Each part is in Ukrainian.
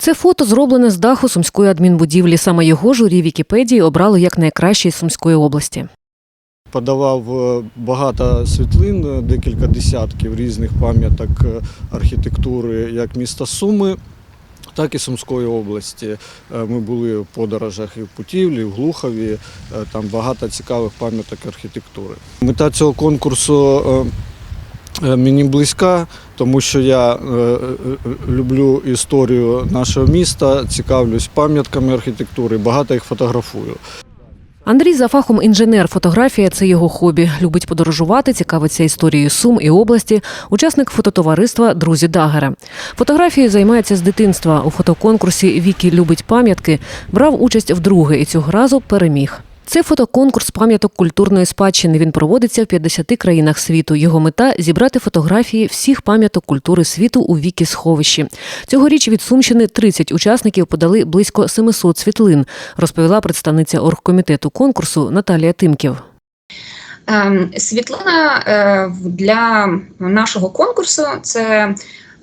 Це фото зроблене з даху сумської адмінбудівлі. Саме його журі Вікіпедії обрало як найкраще із Сумської області. Подавав е, багато світлин, е, декілька десятків різних пам'яток е, архітектури як міста Суми, так і Сумської області. Ми були в подорожах і в Путівлі, і в Глухові, там багато цікавих пам'яток архітектури. Мета цього конкурсу мені близька, тому що я е, е, люблю історію нашого міста, цікавлюсь пам'ятками архітектури, багато їх фотографую. Андрій за фахом інженер. Фотографія це його хобі. Любить подорожувати, цікавиться історією Сум і області. Учасник фототовариства Друзі Дагера. Фотографією займається з дитинства. У фотоконкурсі Вікі любить пам'ятки. Брав участь вдруге і цього разу переміг. Це фотоконкурс пам'яток культурної спадщини. Він проводиться в 50 країнах світу. Його мета зібрати фотографії всіх пам'яток культури світу у вікі сховищі. Цьогоріч від Сумщини 30 учасників подали близько 700 світлин, розповіла представниця оргкомітету конкурсу Наталія Тимків. Ем, Світлина е, для нашого конкурсу це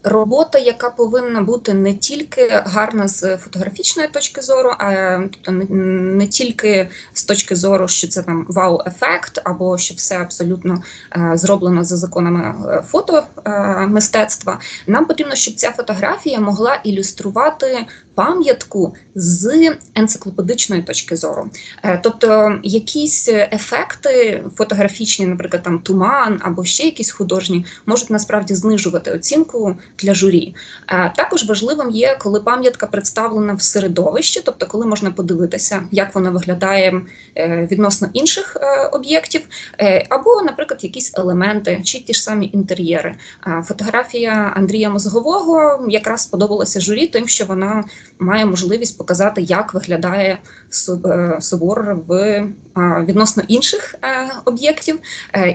робота, яка повинна бути не тільки гарна з фотографічної точки зору, а тобто не, тільки з точки зору, що це там вау-ефект, або що все абсолютно е, зроблено за законами е, фотомистецтва. Нам потрібно, щоб ця фотографія могла ілюструвати пам'ятку з енциклопедичної точки зору. Е, Тобто якісь ефекти фотографічні, наприклад, там туман або ще якісь художні, можуть насправді знижувати оцінку для журі. Е, Також важливим є, коли пам'ятка представлена в середовищі, тобто коли можна подивитися, як вона виглядає е, відносно інших об'єктів, або, наприклад, якісь елементи чи ті ж самі інтер'єри. Фотографія Андрія Мозгового якраз сподобалася журі, тим, що вона має можливість показати, як виглядає е, собор в е, відносно інших е, об'єктів,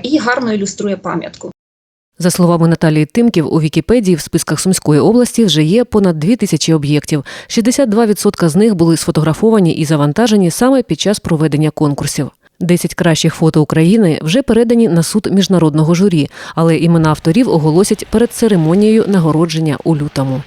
і гарно ілюструє пам'ятку. За словами Наталії Тимків, у Вікіпедії в списках Сумської області вже є понад дві тисячі об'єктів. 62% з них були сфотографовані і завантажені саме під час проведення конкурсів. 10 кращих фото України вже передані на суд міжнародного журі, але імена авторів оголосять перед церемонією нагородження у лютому.